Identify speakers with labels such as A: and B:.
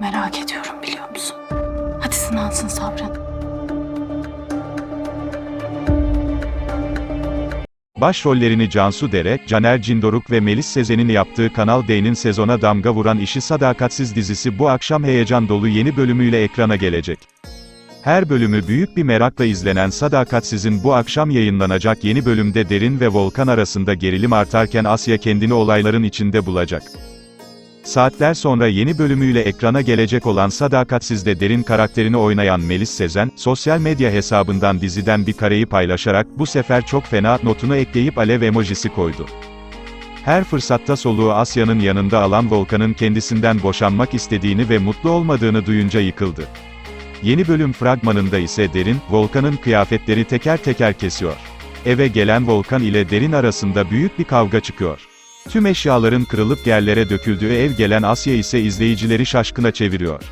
A: merak ediyorum biliyor musun? Hadi sınansın sabrın.
B: Başrollerini Cansu Dere, Caner Cindoruk ve Melis Sezen'in yaptığı Kanal D'nin sezona damga vuran İşi Sadakatsiz dizisi bu akşam heyecan dolu yeni bölümüyle ekrana gelecek. Her bölümü büyük bir merakla izlenen Sadakatsiz'in bu akşam yayınlanacak yeni bölümde Derin ve Volkan arasında gerilim artarken Asya kendini olayların içinde bulacak. Saatler sonra yeni bölümüyle ekrana gelecek olan Sadakatsiz'de Derin karakterini oynayan Melis Sezen, sosyal medya hesabından diziden bir kareyi paylaşarak bu sefer çok fena notunu ekleyip alev emojisi koydu. Her fırsatta soluğu Asya'nın yanında alan Volkan'ın kendisinden boşanmak istediğini ve mutlu olmadığını duyunca yıkıldı. Yeni bölüm fragmanında ise Derin, Volkan'ın kıyafetleri teker teker kesiyor. Eve gelen Volkan ile Derin arasında büyük bir kavga çıkıyor. Tüm eşyaların kırılıp yerlere döküldüğü ev gelen Asya ise izleyicileri şaşkına çeviriyor.